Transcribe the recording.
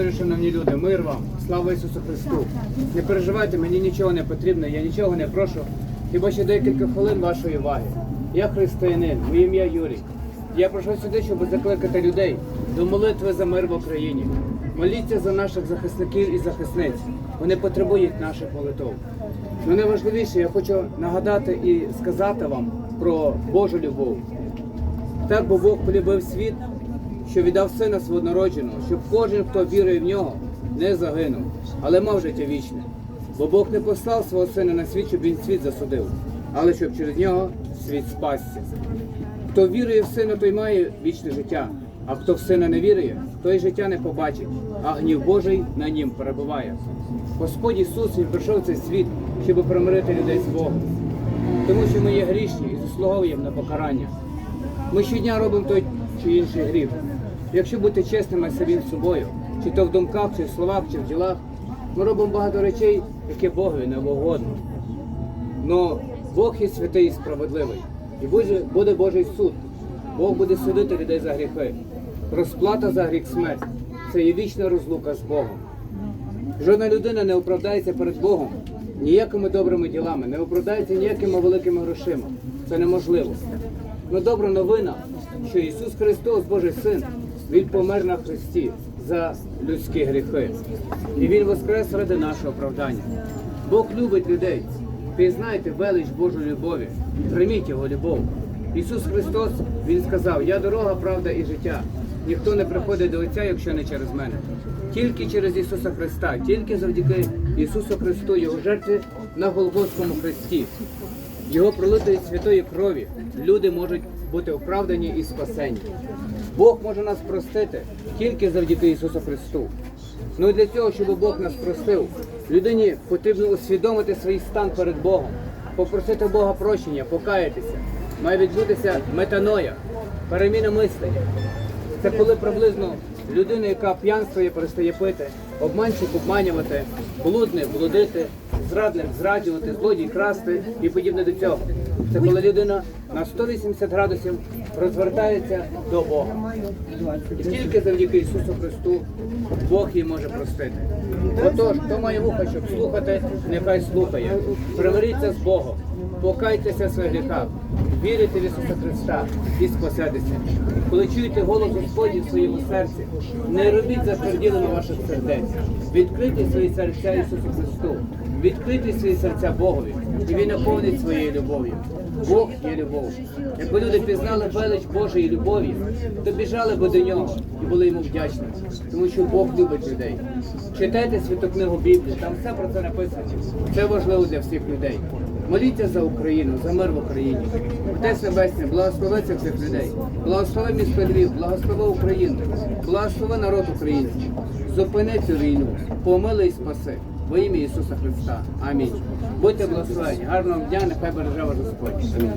Благодарю, шановні люди, мир вам, слава Ісусу Христу. Не переживайте, мені нічого не потрібно, я нічого не прошу. Хіба ще декілька хвилин вашої уваги. Я християнин, моє ім'я Юрій. Я прийшов сюди, щоб закликати людей до молитви за мир в Україні. Моліться за наших захисників і захисниць. Вони потребують наших молитв. Ну найважливіше, я хочу нагадати і сказати вам про Божу любов. Так бо Бог полюбив світ, що віддав сина свого народженого, щоб кожен, хто вірує в нього, не загинув, але мав життя вічне. Бо Бог не послав свого сина на світ, щоб він світ засудив, але щоб через нього світ спасся. Хто вірує в сина, той має вічне життя, а хто в сина не вірує, той життя не побачить, а гнів Божий на нім перебуває. Господь Ісус Він прийшов в цей світ, щоб примирити людей з Богом, тому що ми є грішні і заслуговуємо на покарання. Ми щодня робимо той чи інший гріх. Якщо бути чесними самим собою, чи то в думках, чи в словах, чи в ділах, ми робимо багато речей, які Богові не угодно. Но Бог є святий і справедливий. І буде, Божий суд. Бог буде судити людей за гріхи. Розплата за гріх смерть. Це є вічна розлука з Богом. Жодна людина не оправдається перед Богом ніякими добрими ділами, не оправдається ніякими великими грошима. Це неможливо. Ну добра новина, що Ісус Христос, Божий Син, Він помер на Христі за людські гріхи. І Він воскрес ради нашого оправдання. Бог любить людей. Пізнайте велич Божої любові, прийміть Його любов. Ісус Христос, Він сказав, я дорога, правда і життя. Ніхто не приходить до Отця, якщо не через мене. Тільки через Ісуса Христа, тільки завдяки Ісусу Христу, Його жертві на Голгофському Христі. Його пролитої святої крові люди можуть бути оправдані і спасені. Бог може нас простити тільки завдяки Ісусу Христу. Ну і для цього, щоб Бог нас простив, людині потрібно усвідомити свій стан перед Богом, попросити Бога прощення, покаятися. Має відбутися метаноя, переміна мислення. Це коли приблизно людина, яка п'янствує, перестає пити, обманщик обманювати, блудник блудити, зрадник зраджувати, злодій красти і подібне до цього. Це коли людина на 180 градусів розвертається до Бога. І тільки завдяки Ісусу Христу Бог її може простити. Отож, хто має вуха, щоб слухати, нехай слухає. Примиріться з Богом, покайтеся в своїх гріхах, вірите в Ісуса Христа і спасетеся. Коли чуєте голос Господній в своєму серці, не робіть затверділими ваших сердець. Відкрийте свої серця Ісусу Христу, відкрийте свої серця Богові, і Він наповнить своєю любов'ю. Бог є любов. Якби люди пізнали велич Божої любові, то біжали би до нього і були йому вдячні, тому що Бог любить людей. Читайте святу книгу Біблії, там все про це написано. Це важливо для всіх людей. Моліться за Україну, за мир в Україні. Отець Небесний, благослови цих всіх людей. Благослови місто Львів, благослови Україну, благослови народ український. Зупини цю війну, помили і спаси. Во ім'я Ісуса Христа. Амінь. Будьте благословені. Гарного дня, нехай береже вас Господь. Амінь.